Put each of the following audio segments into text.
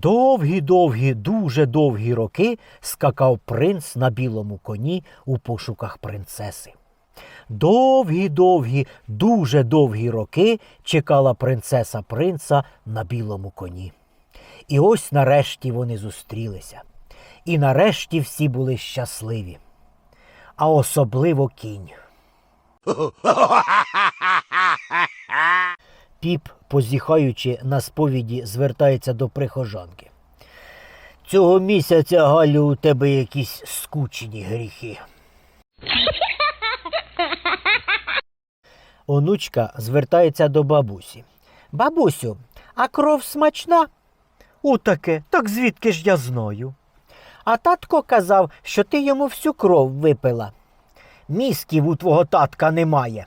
Довгі-довгі, дуже довгі роки скакав принц на білому коні у пошуках принцеси. Довгі-довгі, дуже довгі роки чекала принцеса принца на білому коні. І ось нарешті вони зустрілися. І нарешті всі були щасливі. А особливо кінь. Піп, позіхаючи на сповіді, звертається до прихожанки. Цього місяця, Галю, у тебе якісь скучені гріхи. Онучка звертається до бабусі. Бабусю, а кров смачна? Отаке, так звідки ж я знаю? А татко казав, що ти йому всю кров випила. Мізків у твого татка немає.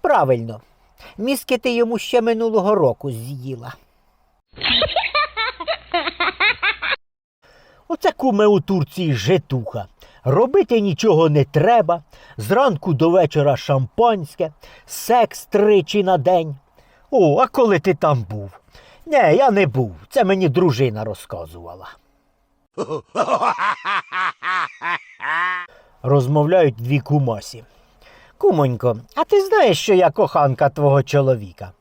Правильно, мізки ти йому ще минулого року з'їла. Оце куме у Турції житуха. Робити нічого не треба. Зранку до вечора шампанське, секс тричі на день. О, а коли ти там був? Не, я не був. Це мені дружина розказувала. Розмовляють дві кумасі. Кумонько, а ти знаєш, що я коханка твого чоловіка?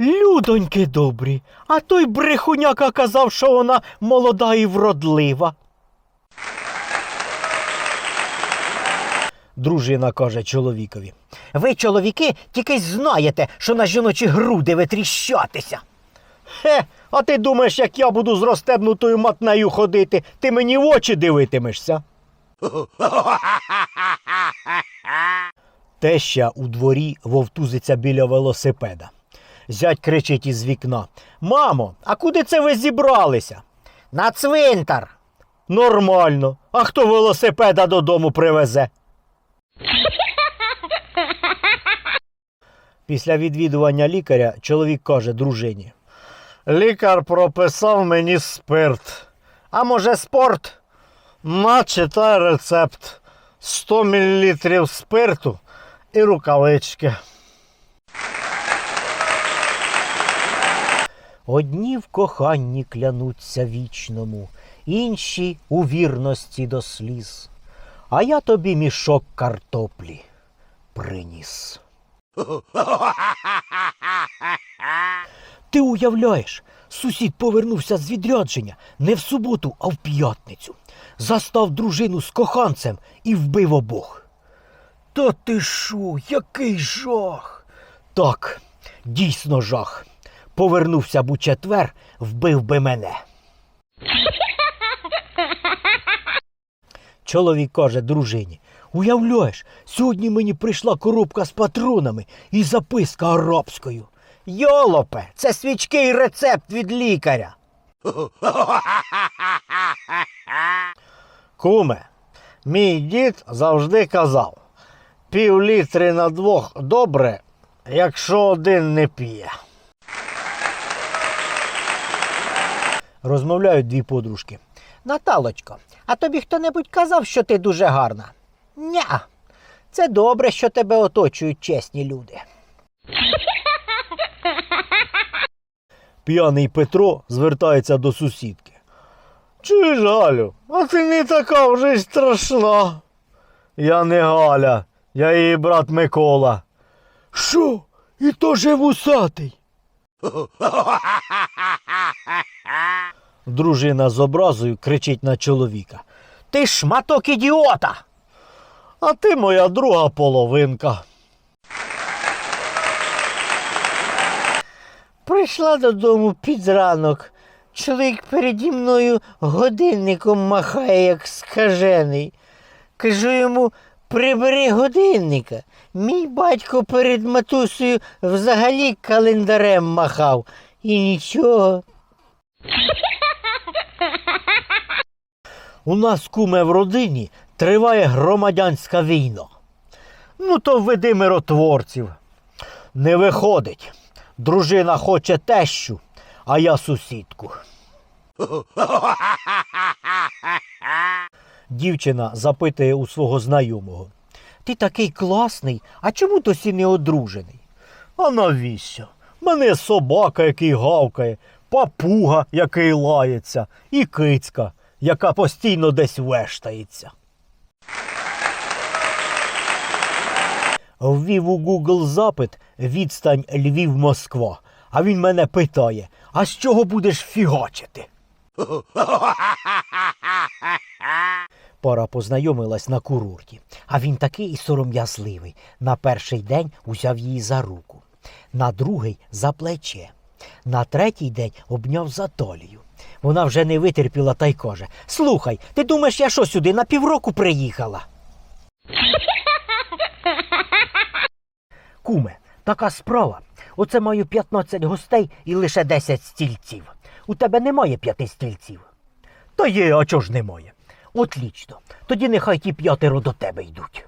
Людоньки добрі, а той брехуняка казав, що вона молода і вродлива. Дружина каже чоловікові. Ви, чоловіки, тільки знаєте, що на жіночі груди витріщатися. Хе, а ти думаєш, як я буду з розстебнутою матнею ходити, ти мені в очі дивитимешся? Теща у дворі вовтузиться біля велосипеда. Зять кричить із вікна. Мамо, а куди це ви зібралися? На цвинтар. Нормально. А хто велосипеда додому привезе? Після відвідування лікаря чоловік каже дружині. Лікар прописав мені спирт. А може спорт? На, читай рецепт. 100 мл спирту і рукавички. Одні в коханні клянуться вічному, інші у вірності до сліз. А я тобі мішок картоплі приніс. Ти уявляєш, сусід повернувся з відрядження не в суботу, а в п'ятницю. Застав дружину з коханцем і вбив обох. Та ти що, який жах? Так, дійсно жах. Повернувся б у четвер, вбив би мене. Чоловік каже дружині. Уявляєш, сьогодні мені прийшла коробка з патронами і записка арабською. Йолопе, це свічки і рецепт від лікаря. Куме, мій дід завжди казав, пів літри на двох добре, якщо один не п'є. Розмовляють дві подружки. Наталочко, а тобі хто-небудь казав, що ти дуже гарна? Ня. Це добре, що тебе оточують чесні люди. П'яний Петро звертається до сусідки. Чуєш, Галю, а ти не така вже й страшна. Я не Галя, я її брат Микола. Що? І то же вусатий. Дружина з образою кричить на чоловіка. Ти шматок ідіота. А ти моя друга половинка. Прийшла додому під ранок. Чоловік переді мною годинником махає, як скажений. Кажу йому, прибери годинника. Мій батько перед матусею взагалі календарем махав. І нічого. У нас куме в родині триває громадянська війна. Ну, то введи миротворців. Не виходить. Дружина хоче тещу, а я сусідку. Дівчина запитує у свого знайомого. Ти такий класний, а чому досі не одружений? А навіщо? Мене собака, який гавкає, папуга, який лається, і кицька, яка постійно десь вештається. Ввів у Google запит відстань Львів-Москва. А він мене питає: а з чого будеш фігачити? Пара познайомилась на курорті, а він такий і сором'язливий. На перший день узяв її за руку, на другий за плече, на третій день обняв за талію. Вона вже не витерпіла та й каже: Слухай, ти думаєш, я що сюди на півроку приїхала? Куме, така справа. Оце маю 15 гостей і лише 10 стільців. У тебе немає п'яти стільців. Та є, а чого ж немає? Отлічно. Тоді нехай ті п'ятеро до тебе йдуть.